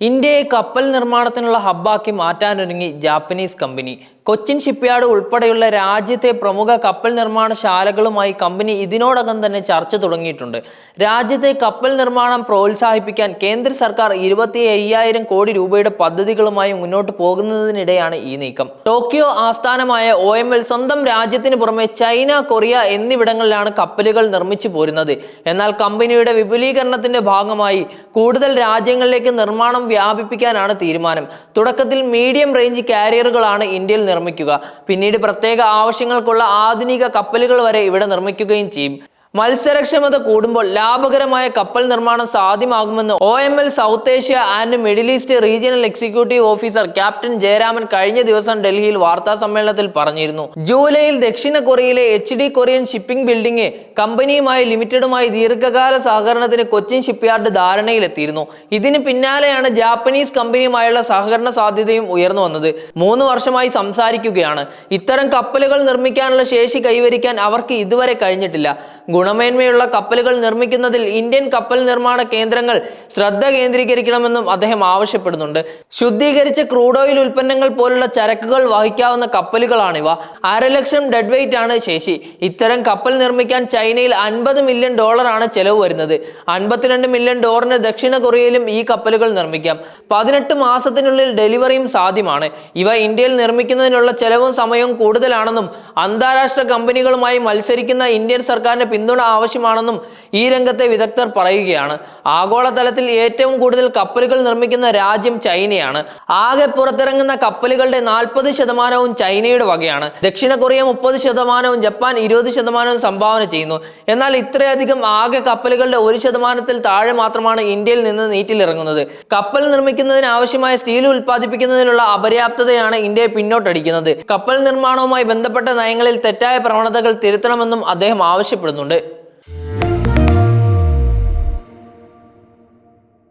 ഇന്ത്യയെ കപ്പൽ നിർമ്മാണത്തിനുള്ള ഹബ്ബാക്കി മാറ്റാനൊരുങ്ങി ജാപ്പനീസ് കമ്പനി. കൊച്ചിൻ ഷിപ്പ്യാർഡ് ഉൾപ്പെടെയുള്ള രാജ്യത്തെ പ്രമുഖ കപ്പൽ നിർമ്മാണ ശാലകളുമായി കമ്പനി ഇതിനോടകം തന്നെ ചർച്ച തുടങ്ങിയിട്ടുണ്ട്. രാജ്യത്തെ കപ്പൽ നിർമ്മാണം പ്രോത്സാഹിപ്പിക്കാൻ കേന്ദ്ര സർക്കാർ ഇരുപത്തി അയ്യായിരം കോടി രൂപയുടെ പദ്ധതികളുമായി മുന്നോട്ട് പോകുന്നതിനിടെയാണ് ഈ നീക്കം. ടോക്കിയോ ആസ്ഥാനമായ ഒ എം എൽ സ്വന്തം രാജ്യത്തിന് പുറമെ ചൈന കൊറിയ എന്നിവിടങ്ങളിലാണ് കപ്പലുകൾ നിർമ്മിച്ചു പോരുന്നത്. എന്നാൽ കമ്പനിയുടെ വിപുലീകരണത്തിന്റെ ഭാഗമായി കൂടുതൽ രാജ്യങ്ങളിലേക്ക് നിർമ്മാണം വ്യാപിപ്പിക്കാനാണ് തീരുമാനം. തുടക്കത്തിൽ മീഡിയം റേഞ്ച് കാരിയറുകളാണ് ഇന്ത്യയിൽ നിർമ്മിക്കുക. പിന്നീട് പ്രത്യേക ആവശ്യങ്ങൾക്കുള്ള ആധുനിക കപ്പലുകൾ വരെ ഇവിടെ നിർമ്മിക്കുകയും ചെയ്യും. മത്സരക്ഷമത കൂടുമ്പോൾ ലാഭകരമായ കപ്പൽ നിർമ്മാണം സാധ്യമാകുമെന്ന് O M L south Asia and middle east regional executive officer captain Jayaraman കഴിഞ്ഞ ദിവസം ഡൽഹിയിൽ വാർത്താ സമ്മേളനത്തിൽ പറഞ്ഞിരുന്നു. ജൂലൈയിൽ ദക്ഷിണ കൊറിയയിലെ H D Korean shipping building കമ്പനിയുമായി ലിമിറ്റഡുമായി ദീർഘകാല സഹകരണത്തിന് കൊച്ചിൻ ഷിപ്പ്യാർഡ് ധാരണയിലെത്തിയിരുന്നു. ഇതിന് പിന്നാലെയാണ് ജാപ്പനീസ് കമ്പനിയുമായുള്ള സഹകരണ സാധ്യതയും ഉയർന്നു വന്നത്. മൂന്ന് വർഷമായി സംസാരിക്കുകയാണ്. ഇത്തരം കപ്പലുകൾ നിർമ്മിക്കാനുള്ള ശേഷി കൈവരിക്കാൻ അവർക്ക് ഇതുവരെ കഴിഞ്ഞിട്ടില്ല. ഗുണമേന്മയുള്ള കപ്പലുകൾ നിർമ്മിക്കുന്നതിൽ ഇന്ത്യൻ കപ്പൽ നിർമ്മാണ കേന്ദ്രങ്ങൾ ശ്രദ്ധ കേന്ദ്രീകരിക്കണമെന്നും അദ്ദേഹം ആവശ്യപ്പെടുന്നുണ്ട്. ശുദ്ധീകരിച്ച ക്രൂഡ് ഓയിൽ ഉൽപ്പന്നങ്ങൾ പോലുള്ള ചരക്കുകൾ വഹിക്കാവുന്ന കപ്പലുകളാണിവ. അരലക്ഷം ഡെഡ് വെയിറ്റ് ആണ് ശേഷി. ഇത്തരം കപ്പൽ നിർമ്മിക്കാൻ ചൈനയിൽ അൻപത് മില്യൺ ഡോളറാണ് ചെലവ് വരുന്നത്. അൻപത്തിരണ്ട് മില്യൺ ഡോളറിന് ദക്ഷിണ കൊറിയയിലും ഈ കപ്പലുകൾ നിർമ്മിക്കാം. പതിനെട്ട് മാസത്തിനുള്ളിൽ ഡെലിവറിയും സാധ്യമാണ്. ഇവ ഇന്ത്യയിൽ നിർമ്മിക്കുന്നതിനുള്ള ചെലവും സമയവും കൂടുതലാണെന്നും അന്താരാഷ്ട്ര കമ്പനികളുമായി മത്സരിക്കുന്ന ഇന്ത്യൻ സർക്കാരിന് പിന്തുണ ആവശ്യമാണെന്നും ഈ രംഗത്തെ വിദഗ്ധർ പറയുകയാണ്. ആഗോളതലത്തിൽ ഏറ്റവും കൂടുതൽ കപ്പലുകൾ നിർമ്മിക്കുന്ന രാജ്യം ചൈനയാണ്. ആകെ പുറത്തിറങ്ങുന്ന കപ്പലുകളുടെ നാൽപ്പത് ശതമാനവും ചൈനയുടെ വകയാണ്. ദക്ഷിണ കൊറിയ മുപ്പത് ശതമാനവും ജപ്പാൻ ഇരുപത് ശതമാനവും സംഭാവന ചെയ്യുന്നു. എന്നാൽ ഇത്രയധികം ആകെ കപ്പലുകളുടെ ഒരു ശതമാനത്തിൽ താഴെ മാത്രമാണ് ഇന്ത്യയിൽ നിന്ന് നീറ്റിലിറങ്ങുന്നത്. കപ്പൽ നിർമ്മിക്കുന്നതിന് ആവശ്യമായ സ്റ്റീൽ ഉൽപ്പാദിപ്പിക്കുന്നതിനുള്ള അപര്യാപ്തതയാണ് ഇന്ത്യയെ പിന്നോട്ടടിക്കുന്നത്. കപ്പൽ നിർമ്മാണവുമായി ബന്ധപ്പെട്ട നയങ്ങളിൽ തെറ്റായ പ്രവണതകൾ തിരുത്തണമെന്നും അദ്ദേഹം ആവശ്യപ്പെടുന്നുണ്ട്.